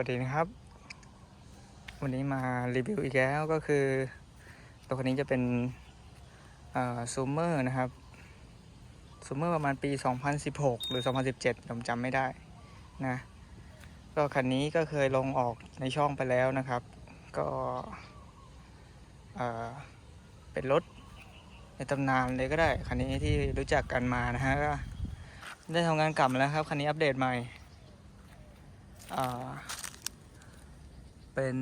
สวัสดีนะครับ วันนี้มารีวิวอีกแล้วก็คือตัวคันนี้จะเป็นซูเมอร์นะครับซูเมอร์ประมาณปี 2016 หรือ 2017ผมจำไม่ได้นะก็คันนี้ก็เคยลงออกในช่องไปแล้วนะครับ ก็เเป็นรถในตำนานเลยก็ได้ คันนี้ที่รู้จักกันมานะฮะก็ได้ทำงานกลับแล้วครับ คันนี้อัปเดตใหม่อ่า เป็น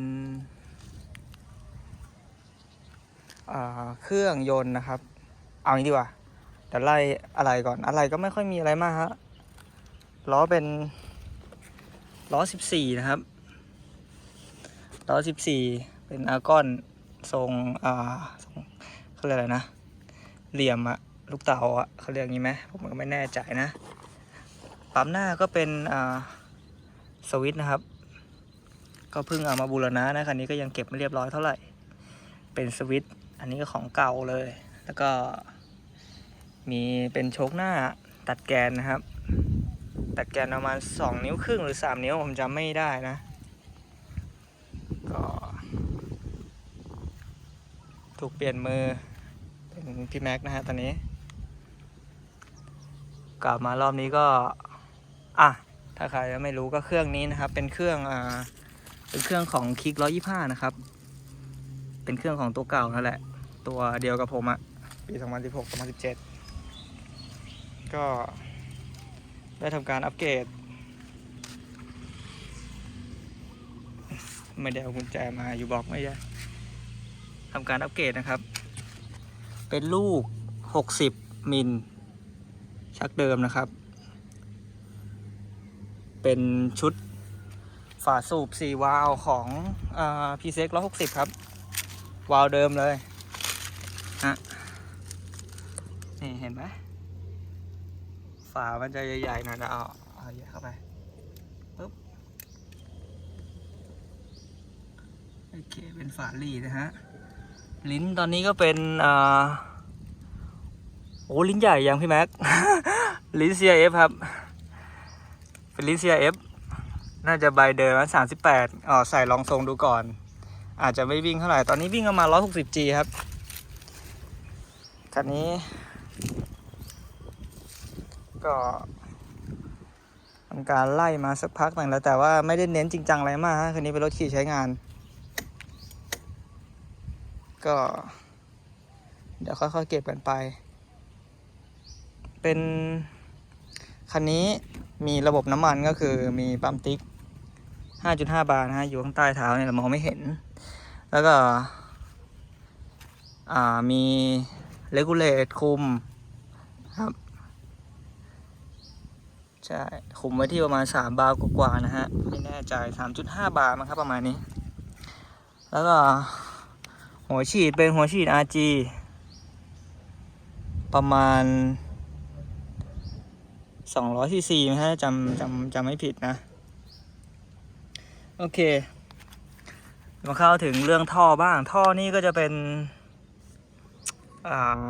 เครื่องยนต์นะครับ เอางี้ดีกว่าเดี๋ยวไล่อะไรก่อนอะไรก็ไม่ค่อยมีอะไรมากฮะล้อเป็นล้อ14นะครับล้อ14เป็นอาร์กอนทรงอ่าทรงเขาเรียกอะไรนะ เหลี่ยมอะลูกเต๋าอะเขาเรียกงี้ไหมผมก็ไม่แน่ใจนะปั๊มหน้าก็เป็นอ่าสวิต์นะครับ ก็เพิ่งเอามาบูรณะนะคันนี้ก็ยังเก็บไม่เรียบร้อยเท่าไหร่ เป็นสวิตช์อันนี้ก็ของเก่าเลย แล้วก็ มีเป็นโชคหน้าตัดแกนนะครับ ตัดแกนประมาณ 2 นิ้วครึ่งหรือ 3 นิ้วผมจำไม่ได้นะ ก็ถูกเปลี่ยนมือเป็นพี่แม็กนะฮะตอนนี้ กลับมารอบนี้ก็ อะ ถ้าใครยังไม่รู้ก็เครื่องนี้นะครับ เป็นเครื่องอ่า เป็นเครื่องของคิกร้อยี่ห้านะครับ เป็นเครื่องของตัวเก่านั่นแหละ ตัวเดียวกับผมอะปี 2016 2017 ก็ได้ทำการอัปเกรด ไม่ได้เอากุญแจมาอยู่บอกไม่ได้ทำการอัปเกรดนะครับ เป็นลูก 60 มิล ชักเดิมนะครับ เป็นชุดฝาสูบ 4 วาล์วของพีเซ็กร้อยหกสิบครับ วาล์วเดิมเลยฮะนี่เห็นไหมฝามันจะใหญ่ๆหน่อยนะเอาเอาแยกเข้าไปปึ๊บโอเคเป็นฝาหลีนะฮะ ลิ้นตอนนี้ก็เป็นอ่าโอ้ลิ้นใหญ่ยังพี่แม็ก ลิ้น CIF ครับ เป็นลิ้น CIF น่าจะใบเดิมสามสิบแปดอ๋อใส่ลองทรงดูก่อน อาจจะไม่วิ่งเท่าไหร่ ตอนนี้วิ่งประมาณร้อยหกสิบ G ครับ คันนี้ ก็ทำการไล่มาสักพักหนึ่งแล้วแต่ว่าไม่ได้เน้นจริงจังอะไรมากฮะคันนี้เป็นรถขี่ใช้งาน ก็ เดี๋ยวค่อยๆเก็บกันไป เป็นคันนี้มีระบบน้ำมันก็คือมีปั๊มติ๊ก 5.5 บาร์นะฮะอยู่ข้างใต้เท้าเนี่ยเรามองไม่เห็น แล้วก็ อ่ามีเลกูเลตคุมครับ ใช่ คุมไว้ที่ประมาณ 3 บาร์กว่าๆนะฮะ ไม่แน่ใจ 3.5 บาร์มั้งครับประมาณนี้ แล้วก็ หัวฉีดเป็นหัวฉีด RG ประมาณสองร้อยซีซีนะฮะจำจำจำไม่ผิดนะ โอเค มาเข้าถึงเรื่องท่อบ้าง ท่อนี่ก็จะเป็น อ่า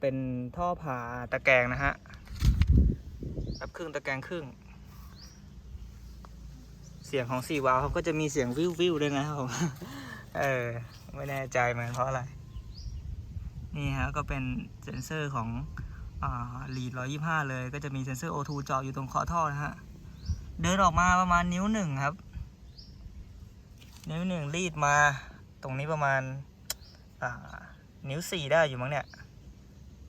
เป็นท่อผ่าตะแกรงนะฮะรับครึ่งตะแกรงครึ่ง เสียงของสี่วาล์วเขาก็จะมีเสียงวิววิวด้วยนะครับผมเออ ไม่แน่ใจเหมือนเพราะอะไร นี่ฮะก็เป็นเซนเซอร์ของ อ่าลีดร้อยยี่ห้าเลย ก็จะมีเซ็นเซอร์ O2 เจาะอยู่ตรงขอท่อนะฮะ เดินออกมาประมาณนิ้วหนึ่งครับ นิ้วหนึ่งรีดมา ตรงนี้ประมาณานิ้วสี่ได้อยู่มั้งเนี่ย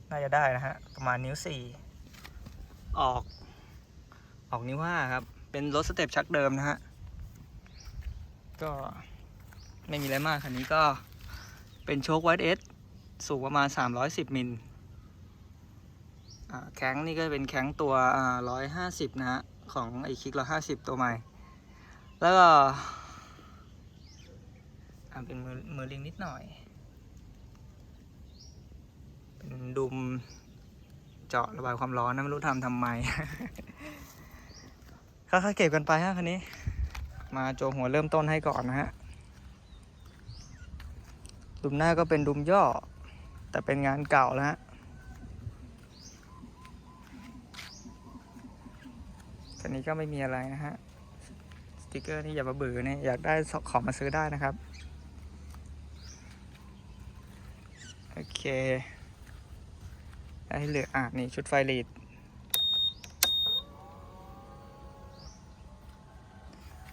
น่าจะได้นะฮะ ประมาณนิ้วสี่ออก ออกนิ้วห้าครับ เป็นรถสเต็ปชักเดิมนะฮะ ก็ไม่มีอะไรมากคันนี้ก็เป็นโชคไวท์เอสสูงประมาณ 310 มิล แข้งนี่ก็เป็นแข้งตัวอ่า150นะฮะ ของไอคิก150ตัวใหม่ แล้วก็เป็นมือมือลิงนิดหน่อย เป็นดุมเจาะระบายความร้อนนะไม่รู้ทำทำไมค่อยๆเก็บกันไปฮะคันนี้ มาโจหัวเริ่มต้นให้ก่อนนะฮะ ดุมหน้าก็เป็นดุมย่อ แต่เป็นงานเก่าแล้วฮะ คันนี้ก็ไม่มีอะไรนะฮะ สติกเกอร์นี่อย่ามาเบื่อเนี่ยอยากได้ของมาซื้อได้นะครับ โอเคได้เหลืออะนี่ชุดไฟลีด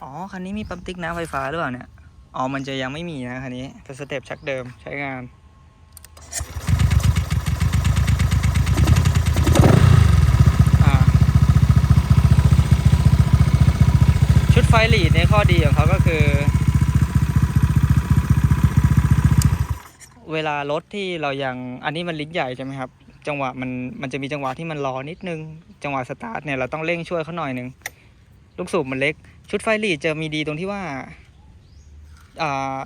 อ๋อ คันนี้มีปั๊มติ๊กน้ำไฟฟ้าหรือเปล่าเนี่ย อ๋อ มันจะยังไม่มีนะคันนี้เป็นสเต็ปชักเดิมใช้งาน ชุดไฟลีดเนี่ยข้อดีของเขาก็คือ เวลารถที่เรายังอันนี้มันลิ้นใหญ่ใช่ไหมครับ จังหวะมันมันจะมีจังหวะที่มันรอนิดนึง จังหวะสตาร์ทเนี่ยเราต้องเร่งช่วยเขาหน่อยนึงลูกสูบมันเล็ก ชุดไฟลีดจะมีดีตรงที่ว่าอ่า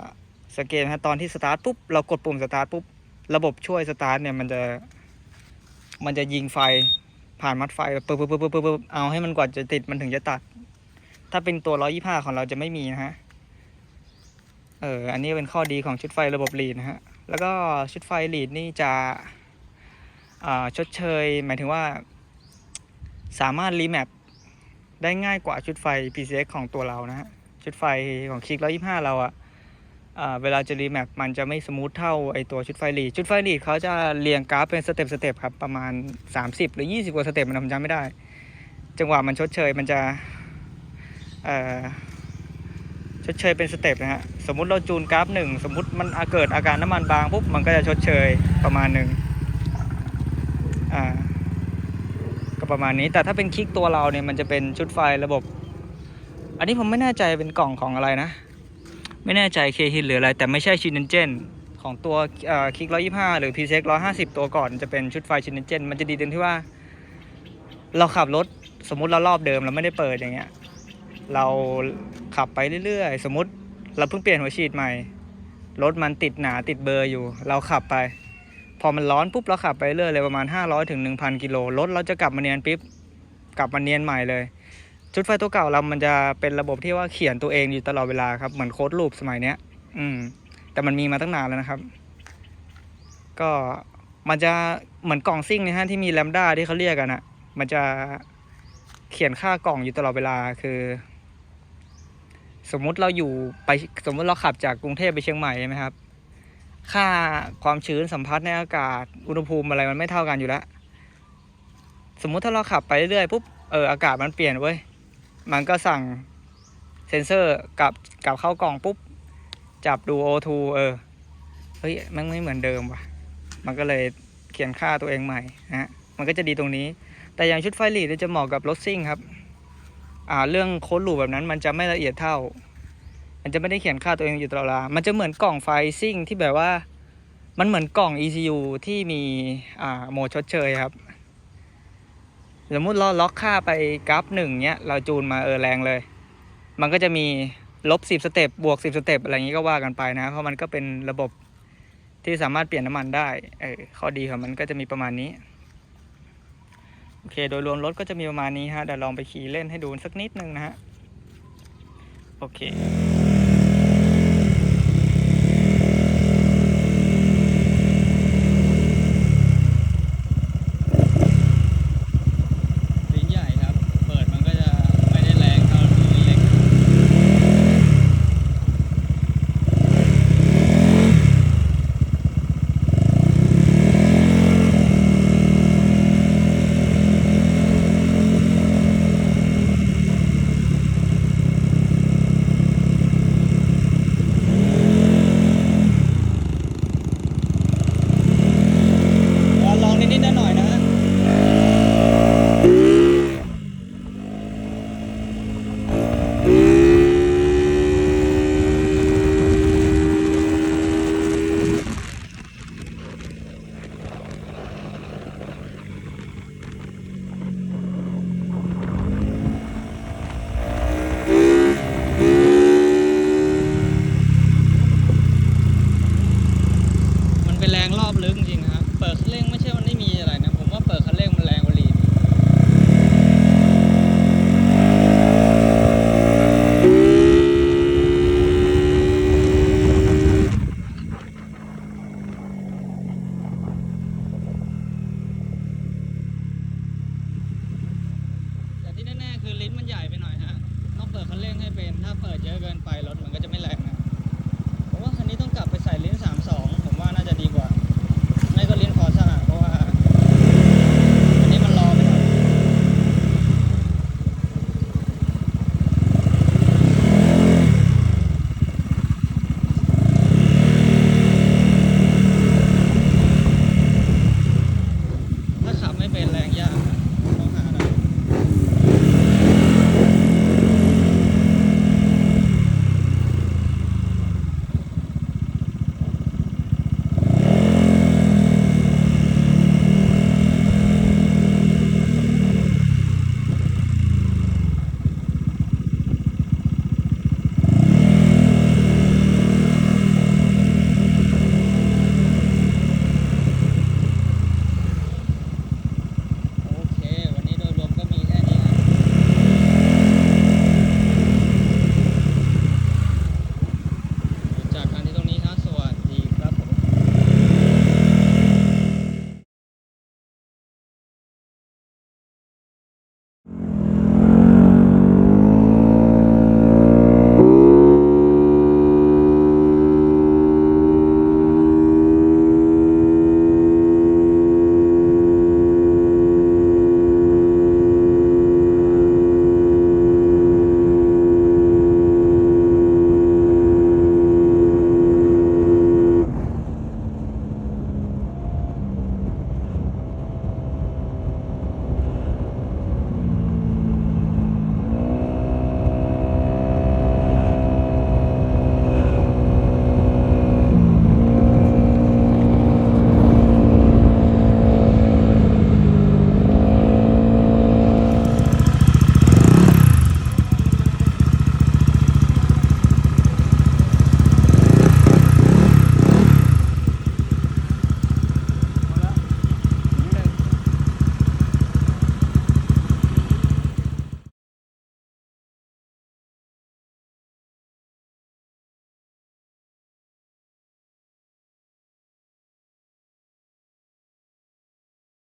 สังเกตนะฮะตอนที่สตาร์ทปุ๊บเรากดปุ่มสตาร์ทปุ๊บระบบช่วยสตาร์ทเนี่ยมันจะมันจะยิงไฟผ่านมัดไฟปึ๊บปึ๊บปึ๊บปึ๊บปึ๊บเอาให้มันกว่าจะติดมันถึงจะตัด ถ้าเป็นตัว 125 ของเราจะไม่มีนะฮะ เออ อันนี้เป็นข้อดีของชุดไฟระบบลีดนะฮะ แล้วก็ชุดไฟลีดนี่จะชดเชย หมายถึงว่า สามารถรีแมปได้ง่ายกว่าชุดไฟ PCX ของตัวเรานะฮะ ชุดไฟของคลิก 125 เราอะเวลาจะรีแมปมันจะไม่สมูทเท่าไอตัวชุดไฟลีดชุดไฟลีดเขาจะเรียงกราฟเป็นสเต็ปสเต็ปครับ ประมาณ 30 หรือ 20 กว่าสเต็ปมันผมจำไม่ได้ จังหวะมันชดเชยมันจะ ชดเชยเป็นสเต็ปนะฮะ สมมุติเราจูนกราฟหนึ่งสมมุติมันเกิดอาการน้ำมันบางปุ๊บมันก็จะชดเชยประมาณหนึ่งอ่าก็ประมาณนี้แต่ถ้าเป็นคลิกตัวเราเนี่ยมันจะเป็นชุดไฟระบบ อันนี้ผมไม่แน่ใจเป็นกล่องของอะไรนะ ไม่แน่ใจเคฮินหรืออะไร แต่ไม่ใช่ชินเจนของตัวคลิกร้อยยี่ห้าหรือพีเซ็กร้อยห้าสิบตัวก่อนจะเป็นชุดไฟชินเจนมันจะดีตรงที่ว่า เราขับรถสมมุติเรารอบเดิมเราไม่ได้เปิดอย่างเงี้ย เราขับไปเรื่อยๆ สมมติเราเพิ่งเปลี่ยนหัวฉีดใหม่ รถมันติดหนาติดเบอร์อยู่ เราขับไป พอมันร้อนปุ๊บเราขับไปเรื่อยเลยประมาณ 500ถึง1,000 กิโล รถเราจะกลับมาเนียนปิ๊บ กลับมาเนียนใหม่เลย ชุดไฟตัวเก่าเรามันจะเป็นระบบที่ว่าเขียนตัวเองอยู่ตลอดเวลาครับ เหมือนโค้ดลูปสมัยเนี้ย อืม แต่มันมีมาตั้งนานแล้วนะครับ ก็มันจะเหมือนกล่องซิ่งนะฮะที่มีแลมด้าที่เขาเรียกกันอะมันจะ เขียนค่ากล่องอยู่ตลอดเวลาคือ สมมุติเราอยู่ไปสมมุติเราขับจากกรุงเทพไปเชียงใหม่ใช่ไหมครับ ค่าความชื้นสัมผัสในอากาศอุณหภูมิอะไรมันไม่เท่ากันอยู่แล้ว สมมุติถ้าเราขับไปเรื่อยๆปุ๊บเอออากาศมันเปลี่ยนเว้ยมันก็สั่งเซนเซอร์กลับกลับเข้ากล่องปุ๊บ จับดู O2 เออ เฮ้ยมันไม่เหมือนเดิมว่ะ มันก็เลยเขียนค่าตัวเองใหม่นะมันก็จะดีตรงนี้ แต่อย่างชุดไฟลีดจะเหมาะกับรถซิ่งครับอ่าเรื่องโค้ดลูปแบบนั้นมันจะไม่ละเอียดเท่า มันจะไม่ได้เขียนค่าตัวเองอยู่ตลอดเวลามันจะเหมือนกล่องไฟซิ่งที่แบบว่ามันเหมือนกล่อง ECU ที่มีอ่าโหมดชดเชยครับสมมุติเราล็อกค่าไปกราฟหนึ่งเนี้ยเราจูนมาเออแรงเลย มันก็จะมีลบสิบสเต็ปบวกสิบสเต็ปอะไรอย่างนี้ก็ว่ากันไปนะ เพราะมันก็เป็นระบบที่สามารถเปลี่ยนน้ำมันได้เออข้อดีของมันก็จะมีประมาณนี้ โอเค โดยรวมรถก็จะมีประมาณนี้ฮะเดี๋ยวลองไปขี่เล่นให้ดูสักนิดนึงนะฮะ โอเค แน่ๆคือลิ้นมันใหญ่ไปหน่อยฮะต้องเปิดคันเร่งให้เป็น ถ้าเปิดเยอะเกินไปรถมันก็จะไม่แรงนะผมว่าคันนี้ต้องกลับไปใส่ลิ้น 32 ผมว่าน่าจะดีกว่า